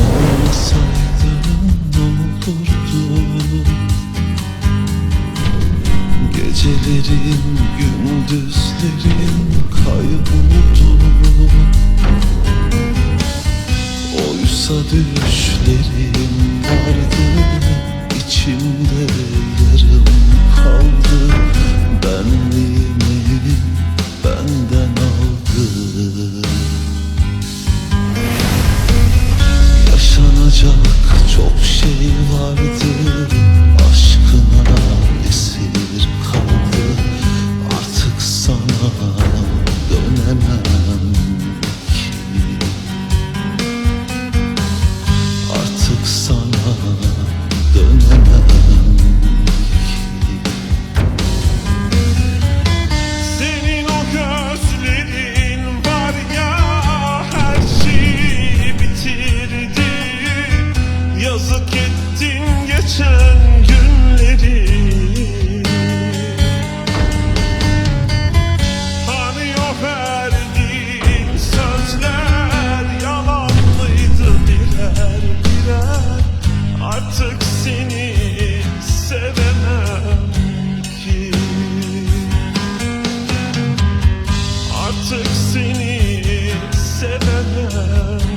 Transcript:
Olmasaydın olurdu? Gecelerin gündüzlerin kayboldu. Oysa düşlerim yazık ettin geçen günleri. Hani o sözler yalan birer birer. Artık seni sevemem ki. Artık seni sevemem